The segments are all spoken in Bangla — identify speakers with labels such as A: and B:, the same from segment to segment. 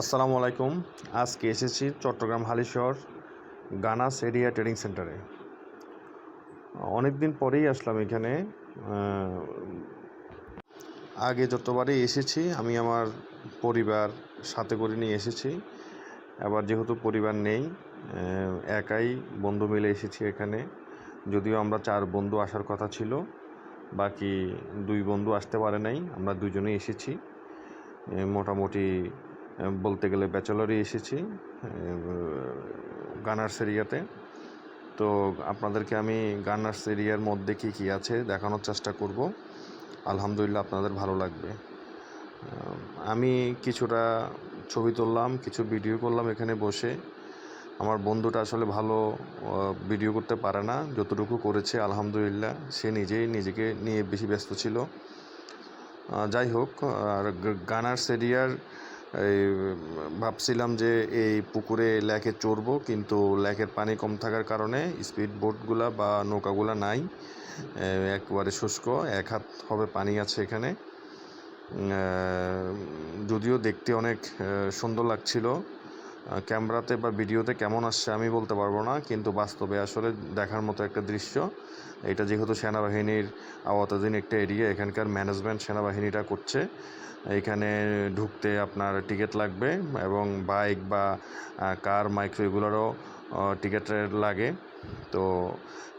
A: আসসালামু আলাইকুম। আজকে এসেছি চট্টগ্রাম হালিশহর গানাস এরিয়া ট্রেডিং সেন্টারে। অনেক দিন পরেই আসলাম এখানে। আগে যতবারই এসেছি, আমি আমার পরিবার সাথে করে নিয়ে এসেছি। আবার যেহেতু পরিবার নেই একাই বন্ধু মিলে এসেছি এখানে। যদিও আমরা চার বন্ধু আসার কথা ছিল, বাকি দুই বন্ধু আসতে পারে নাই, আমরা দুজনেই এসেছি। মোটামুটি বলতে গেলে ব্যাচেলরই এসেছি গানার্স এরিয়াতে তো আপনাদেরকে আমি গানার্স এরিয়ার মধ্যে কী কী আছে দেখানোর চেষ্টা করব। আলহামদুলিল্লাহ আপনাদের ভালো লাগবে। আমি কিছুটা ছবি তুললাম, কিছু ভিডিও করলাম এখানে বসে। আমার বন্ধুটা আসলে ভালো ভিডিও করতে পারে না, যতটুকু করেছে আলহামদুলিল্লাহ, সে নিজেই নিজেকে নিয়ে বেশি ব্যস্ত ছিল। যাই হোক, আর গানার্স এরিয়ার এই, ভাবছিলাম যে এই পুকুরে ল্যাকে চড়ব, কিন্তু ল্যাকের পানি কম থাকার কারণে স্পিড বোটগুলা বা নৌকাগুলা নাই। একবারে শুষ্ক, এক হাত হবে পানি আছে এখানে। যদিও দেখতে অনেক সুন্দর লাগছিল। ক্যামেরাতে বা ভিডিওতে কেমন আসছে আমি বলতে পারব না, কিন্তু বাস্তবে আসলে দেখার মতো একটা দৃশ্য। এটা যেহেতু সেনাবাহিনীর আওতাধীন একটা এরিয়া এখানকার ম্যানেজমেন্ট সেনাবাহিনীটা করছে। এখানে ঢুকতে আপনার টিকিট লাগবে এবং বাইক বা কার মাইক্রো এগুলোরও টিকিট লাগে। তো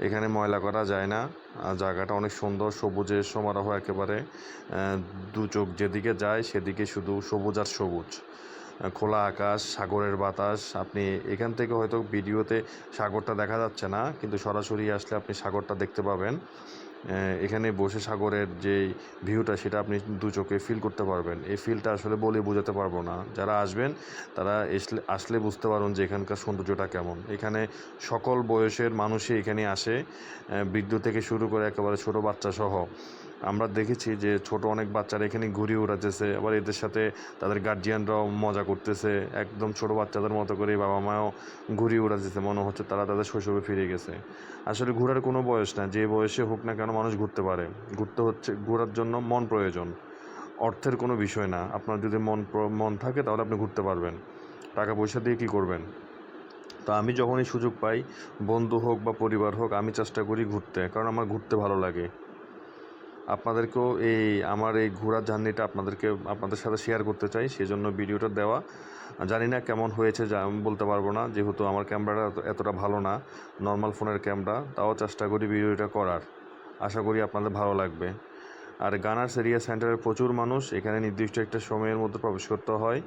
A: এখানে ময়লা করা যায় না। জায়গাটা অনেক সুন্দর, সবুজের সমারোহ একেবারে। দু চোখ যেদিকে যায় সেদিকে শুধু সবুজ আর সবুজ। খোলা আকাশ, সাগরের বাতাস। আপনি এখান থেকে হয়তো ভিডিওতে সাগরটা দেখা যাচ্ছে না, কিন্তু সরাসরি আসলে আপনি সাগরটা দেখতে পাবেন। এখানে বসে সাগরের যে ভিউটা, সেটা আপনি দু চোখে ফিল করতে পারবেন। এই ফিলটা আসলে বলে বোঝাতে পারব না। যারা আসবেন, তারা আসলে আসলে বুঝতে পারবেন যে এখানকার সৌন্দর্যটা কেমন। এখানে সকল বয়সের মানুষই এখানে আসে। বৃদ্ধ থেকে শুরু করে একেবারে ছোট বাচ্চা সহ। আমরা দেখেছি যে ছোট অনেক বাচ্চারা এখানে ঘুরে উড়াতেছে, আবার এদের সাথে তাদের গার্জিয়ানরাও মজা করতেছে। একদম ছোট বাচ্চাদের মতো করে বাবা মাও ঘুরে উড়াতেছে, মনে হচ্ছে তারা তাদের শৈশবে ফিরে গেছে। আসলে ঘোরার কোনো বয়স না, যে বয়সে হোক না কেন মানুষ ঘুরতে পারে। ঘুরতে হচ্ছে, ঘোরার জন্য মন প্রয়োজন। অর্থের কোনো বিষয় না। আপনার যদি মন মন থাকে তাহলে আপনি ঘুরতে পারবেন। টাকা পয়সা দিয়ে কী করবেন? তো আমি যখনই সুযোগ পাই, বন্ধু হোক বা পরিবার হোক, আমি চেষ্টা করি ঘুরতে, কারণ আমার ঘুরতে ভালো লাগে। আপনাদেরকেও এই আমার এই ঘোরার জার্নিটা আপনাদেরকে আপনাদের সাথে শেয়ার করতে চাই, সেজন্য ভিডিওটা দেওয়া। জানি না কেমন হয়েছে, যা আমি বলতে পারব না, যেহেতু আমার ক্যামেরাটা এতটা ভালো না নর্মাল ফোনের ক্যামেরা, তাও চেষ্টা করি ভিডিওটা করার। আশা করি আপনাদের ভালো লাগবে। আর গানার্স এরিয়া সেন্টারের প্রচুর মানুষ, এখানে নির্দিষ্ট একটা সময়ের মধ্যে প্রবেশ করতে হয়।